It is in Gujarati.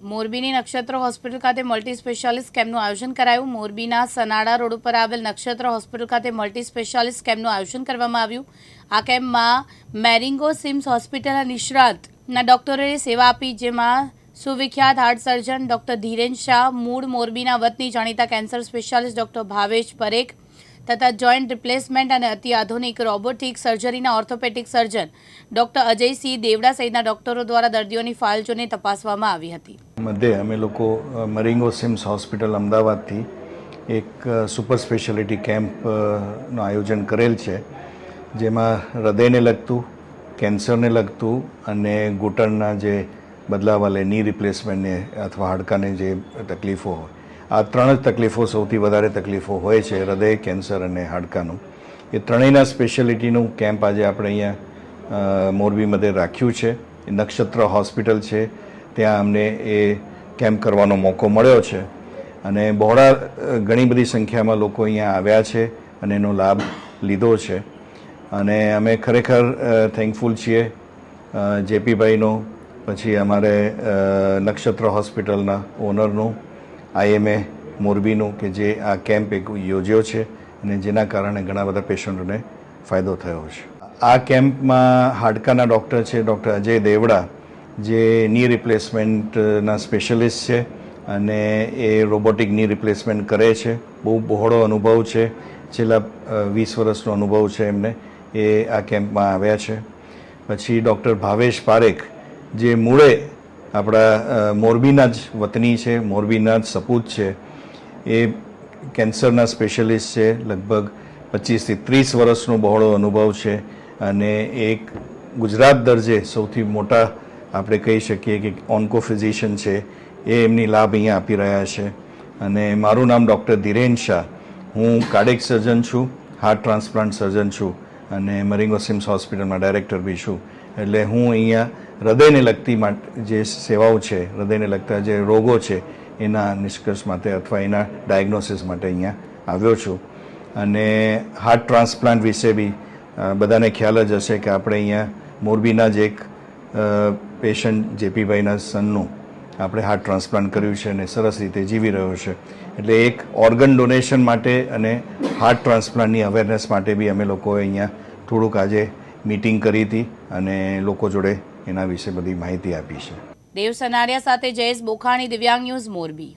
મોરબીની નક્ષત્ર હોસ્પિટલ ખાતે મલ્ટી સ્પેશિયાલિસ્ટ કેમ્પનું આયોજન કરાયું. મોરબીના સનાડા રોડ ઉપર આવેલ નક્ષત્ર હોસ્પિટલ ખાતે મલ્ટી સ્પેશિયાલિસ્ટ કેમ્પનું આયોજન કરવામાં આવ્યું. આ કેમ્પમાં મેરિંગો સિમ્સ હોસ્પિટલના નિષ્ણાતના ડોક્ટરોએ સેવા આપી, જેમાં સુવિખ્યાત heart surgeon doctor Dhiren Shah, મૂળ મોરબીના વતની જાણીતા cancer specialist doctor Bhavesh Parekh તથા જોઈન્ટ રિપ્લેસમેન્ટ અને અતિ આધુનિક robotic સર્જરીના orthopaedic surgeon. Doctor Ajaysinh Devda સહિતના ડોક્ટરો દ્વારા દર્દીઓની ફાઇલ તપાસવામાં આવી હતી. મધ્યે અમે લોકો મરિંગો સિમ્સ હોસ્પિટલ અમદાવાદથી એક સુપર સ્પેશિયાલિટી કેમ્પનું આયોજન કરેલ છે. જેમાં હૃદયને લગતું, કેન્સરને લગતું અને ઘૂંટણના જે બદલાવા લે ની રિપ્લેસમેન્ટને અથવા હાડકાને જે તકલીફો હોય આ ત્રણ જ તકલીફો સૌથી વધારે તકલીફો હોય છે, હૃદય, કેન્સર અને હાડકાનું. એ ત્રણેયના સ્પેશિયાલિટીનું કેમ્પ આજે આપણે અહીંયા મોરબી મધ્યે રાખ્યું છે. નક્ષત્ર હોસ્પિટલ છે. ત્યાં અમને એ કેમ્પ કરવાનો મોકો મળ્યો છે. અને બહોળા ઘણી બધી સંખ્યામાં લોકો અહીંયા આવ્યા છે અને એનો લાભ લીધો છે. અને અમે ખરેખર થેન્કફુલ છીએ જેપીભાઈનો પછી અમારે નક્ષત્ર હોસ્પિટલના ઓનરનું આઈએમએ મોરબીનું કે જે આ કેમ્પ એક યોજ્યો છે અને જેના કારણે ઘણા બધા પેશન્ટોને ફાયદો થયો છે. આ કેમ્પમાં હાડકાના ડૉક્ટર છે ડૉક્ટર અજય દેવડા, જે ની રિપ્લેસમેન્ટના સ્પેશિયલિસ્ટ છે અને એ રોબોટિકની રિપ્લેસમેન્ટ કરે છે. બહુ બહોળો અનુભવ છે. છેલ્લા વીસ વર્ષનો અનુભવ છે એમને. એ આ કેમ્પમાં આવ્યા છે. પછી ડૉક્ટર ભાવેશ પારેખ, જે મૂળે આપણા મોરબીના જ વતની છે, મોરબીના જ સપૂત છે. એ કેન્સરના સ્પેશિયલિસ્ટ છે, લગભગ પચીસથી ત્રીસ વર્ષનો બહોળો અનુભવ છે અને એક ગુજરાત દર્જે સૌથી મોટા, આપણે કહી શકીએ કે ઓન્કો ફિઝિશિયન છે, એ એમની લાભ અહીંયા આપી રહ્યા છે. અને મારું નામ ડૉક્ટર ધીરેન શાહ. હું કાર્ડિક સર્જન છું, હાર્ટ ટ્રાન્સપ્લાન્ટ સર્જન છું અને મરિંગોસિમ્સ હોસ્પિટલમાં ડાયરેક્ટર બી છું. એટલે હું અહીંયા હૃદયને લગતી માટે જે સેવાઓ છે, હૃદયને લગતા જે રોગો છે, એના નિષ્કર્ષ માટે અથવા એના ડાયગ્નોસિસ માટે અહીંયા આવ્યો છું. અને હાર્ટ ટ્રાન્સપ્લાન્ટ વિશે બી બધાને ખ્યાલ જ હશે કે આપણે અહીંયા મોરબીના જ એક પેશન્ટ જેપીભાઈના સનનું આપણે હાર્ટ ટ્રાન્સપ્લાન્ટ કર્યું છે અને સરસ રીતે જીવી રહ્યો છે. એટલે એક ઓર્ગન ડોનેશન માટે અને હાર્ટ ટ્રાન્સપ્લાન્ટની અવેરનેસ માટે બી અમે લોકોએ અહીંયા થોડુંક આજે મીટિંગ કરી હતી અને લોકો જોડે એના વિશે બધી માહિતી આપી છે દેવ સનારિયા સાથે જયેશ બોખાણી દિવ્યાંગ ન્યૂઝ મોરબી.